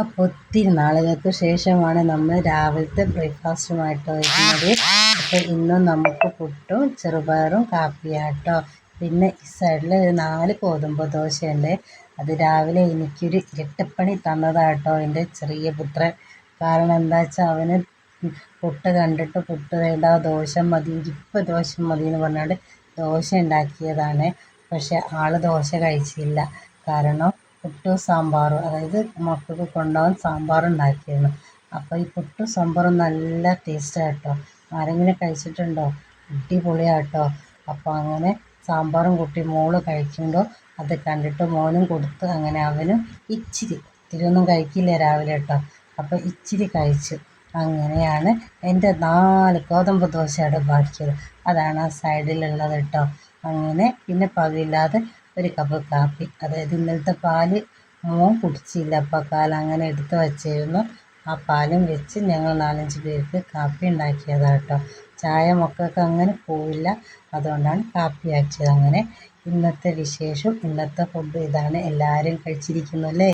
അപ്പോൾ ഒത്തിരി നാളുകൾക്ക് ശേഷമാണ് നമ്മൾ രാവിലത്തെ ബ്രേക്ക്ഫാസ്റ്റുമായിട്ട് വരുന്നത് അപ്പോൾ ഇന്നും നമുക്ക് പുട്ടും ചെറുപയറും കാപ്പിയാട്ടോ. പിന്നെ ഈ സൈഡിൽ ഒരു നാല് ഗോതമ്പ് ദോശയുണ്ട്. അത് രാവിലെ എനിക്കൊരു ഇരട്ടപ്പണി തന്നതാട്ടോ എന്റെ ചെറിയ പുത്രൻ. കാരണം എന്താ വെച്ചാൽ അവന് പുട്ട് കണ്ടിട്ട് പുട്ട് വേണ്ട ദോശ മതി ഇരിപ്പ് ദോശ മതി എന്ന് പറഞ്ഞുകൊണ്ട് ദോശ ഉണ്ടാക്കിയതാണ്. പക്ഷെ ആൾ ദോശ കഴിച്ചില്ല. കാരണം പുട്ടും സാമ്പാർ അതായത് മക്കൾക്ക് കൊണ്ടുപോകാൻ സാമ്പാർ ഉണ്ടാക്കിയിരുന്നു അപ്പോൾ ഈ പുട്ട് സാമ്പാറും നല്ല ടേസ്റ്റാണ് കേട്ടോ ആരെങ്കിലും കഴിച്ചിട്ടുണ്ടോ? അടിപൊളിയാട്ടോ അപ്പോൾ അങ്ങനെ സാമ്പാറും കുട്ടി മോൾ കഴിക്കുമ്പോൾ അത് കണ്ടിട്ട് മോനും കൊടുത്ത് അങ്ങനെ അവനും ഇച്ചിരി ഇത്തിരിയൊന്നും കഴിക്കില്ല രാവിലെ കേട്ടോ. അപ്പോൾ ഇച്ചിരി കഴിച്ചു. അങ്ങനെയാണ് എന്റെ നാല് ഗോതമ്പ് ദോശയുടെ ബാക്കിയത്. അതാണ് ആ സൈഡിലുള്ളത് കേട്ടോ. അങ്ങനെ പിന്നെ പതിവില്ലാതെ ഒരു കപ്പ് കാപ്പി അതായത് ഇന്നലത്തെ പാൽ മോൻ കുടിച്ചില്ല. അപ്പോൾ കാലം അങ്ങനെ എടുത്ത് വച്ചിരുന്നു. ആ പാലും വെച്ച് ഞങ്ങൾ നാലഞ്ച് പേർക്ക് കാപ്പി ഉണ്ടാക്കിയതാണ് കേട്ടോ ചായ മക്കൾക്ക് അങ്ങനെ പോവില്ല. അതുകൊണ്ടാണ് കാപ്പി ആക്കിയത്. അങ്ങനെ ഇന്നത്തെ വിശേഷം ഇന്നത്തെ ഫുഡ് ഇതാണ്. എല്ലാവരും കഴിച്ചിരിക്കുന്നു അല്ലേ?